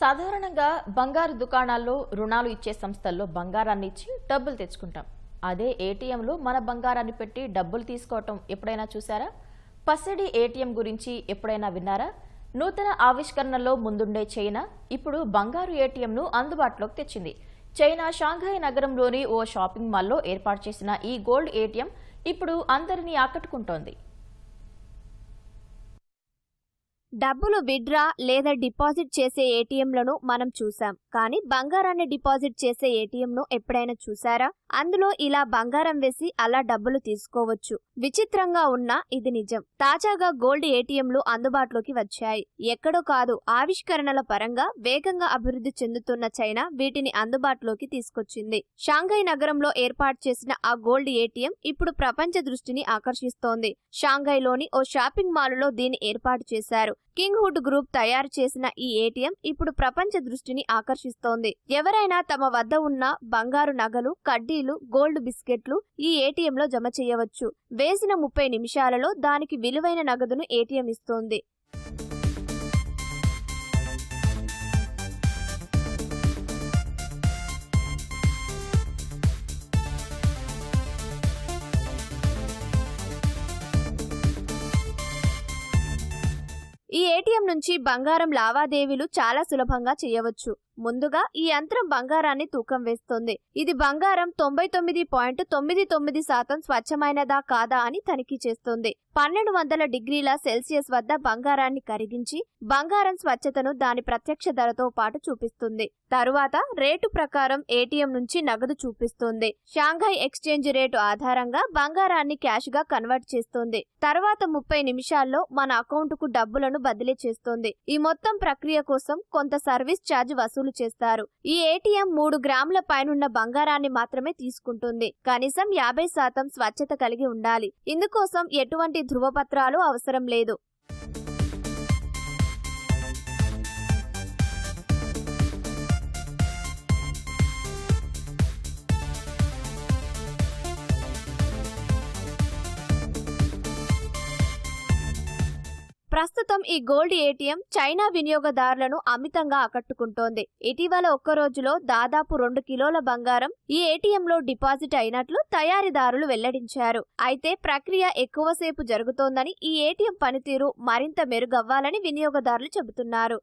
సాధారణంగా బంగారు దుకాణాల్లో రుణాలు ఇచ్చే సంస్థల్లో బంగారాన్ని ఇచ్చి డబ్బులు తెచ్చుకుంటాం. అదే ఏటీఎంలో మన బంగారాన్ని పెట్టి డబ్బులు తీసుకోవటం ఎప్పుడైనా చూసారా పసిడి ఏటీఎం గురించి ఎప్పుడైనా విన్నారా? నూతన ఆవిష్కరణలో ముందుండే చైనా ఇప్పుడు బంగారు ఏటీఎంను అందుబాటులోకి తెచ్చింది. చైనా షాంఘాయ్ నగరంలోని ఓ షాపింగ్ మాల్లో ఏర్పాటు చేసిన ఈ గోల్డ్ ఏటీఎం ఇప్పుడు అందరినీ ఆకట్టుకుంటోంది. డబ్బులు విడ్రా లేదా డిపాజిట్ చేసే ఏటీఎంలను మనం చూసాం కానీ బంగారాన్ని డిపాజిట్ చేసే ఏటీఎంను ఎప్పుడైనా చూసారా అందులో ఇలా బంగారం వేసి అలా డబ్బులు తీసుకోవచ్చు. విచిత్రంగా ఉన్నా ఇది నిజం. తాజాగా గోల్డ్ ఏటీఎంలు అందుబాటులోకి వచ్చాయి. ఎక్కడో కాదు ఆవిష్కరణల పరంగా వేగంగా అభివృద్ధి చెందుతున్న చైనా వీటిని అందుబాటులోకి తీసుకొచ్చింది. షాంఘై నగరంలో ఏర్పాటు చేసిన ఆ గోల్డ్ ఏటీఎం ఇప్పుడు ప్రపంచ దృష్టిని ఆకర్షిస్తోంది. షాంఘైలోని ఓ షాపింగ్ మాలులో దీన్ని ఏర్పాటు చేశారు. కింగ్ హుడ్ గ్రూప్ తయారు చేసిన ఈ ఏటీఎం ఇప్పుడు ప్రపంచ దృష్టిని ఆకర్షిస్తోంది. ఎవరైనా తమ వద్ద ఉన్న బంగారు నగలు కడ్డీలు గోల్డ్ బిస్కెట్లు ఈ ఏటీఎంలో జమ చేయవచ్చు. వేసిన ముప్పై నిమిషాలలో దానికి విలువైన నగదును ఏటీఎం ఇస్తోంది. ఈ ఏటీఎం నుంచి బంగారం లావాదేవీలు చాలా సులభంగా చేయవచ్చు. ముందుగా ఈ యంత్రం బంగారాన్ని తూకం వేస్తుంది. ఇది బంగారం తొంభై తొమ్మిది పాయింట్ తొమ్మిది తొమ్మిది శాతం స్వచ్ఛమైనదా కాదా అని తనిఖీ చేస్తుంది. పన్నెండు వందల డిగ్రీల సెల్సియస్ వద్ద బంగారాన్ని కరిగించి బంగారం స్వచ్ఛతను దాని ప్రత్యక్ష ధరతో పాటు చూపిస్తుంది. తరువాత రేటు ప్రకారం ఏటీఎం నుంచి నగదు చూపిస్తుంది. షాంఘై ఎక్స్చేంజ్ రేటు ఆధారంగా బంగారాన్ని క్యాష్గా కన్వర్ట్ చేస్తుంది. తర్వాత ముప్పై నిమిషాల్లో మన అకౌంట్కు డబ్బులను బదిలీ చేస్తుంది. ఈ మొత్తం ప్రక్రియ కోసం కొంత సర్వీస్ ఛార్జ్ వసూలు చేస్తారు. ఈ ఏటీఎం మూడు గ్రాముల పైనున్న బంగారాన్ని మాత్రమే తీసుకుంటుంది. కనీసం యాభై శాతం స్వచ్ఛత కలిగి ఉండాలి. ఇందుకోసం ఎటువంటి ధృవపత్రాలు అవసరం లేదు. ప్రస్తుతం ఈ గోల్డ్ ఏటీఎం చైనా వినియోగదారులను అమితంగా ఆకట్టుకుంటోంది. ఇటీవల ఒక్క రోజులో దాదాపు రెండు కిలోల బంగారం ఈ ఏటీఎంలో డిపాజిట్ అయినట్లు తయారీదారులు వెల్లడించారు. అయితే ప్రక్రియ ఎక్కువసేపు జరుగుతోందని ఈ ఏటీఎం పనితీరు మరింత మెరుగవ్వాలని వినియోగదారులు చెబుతున్నారు.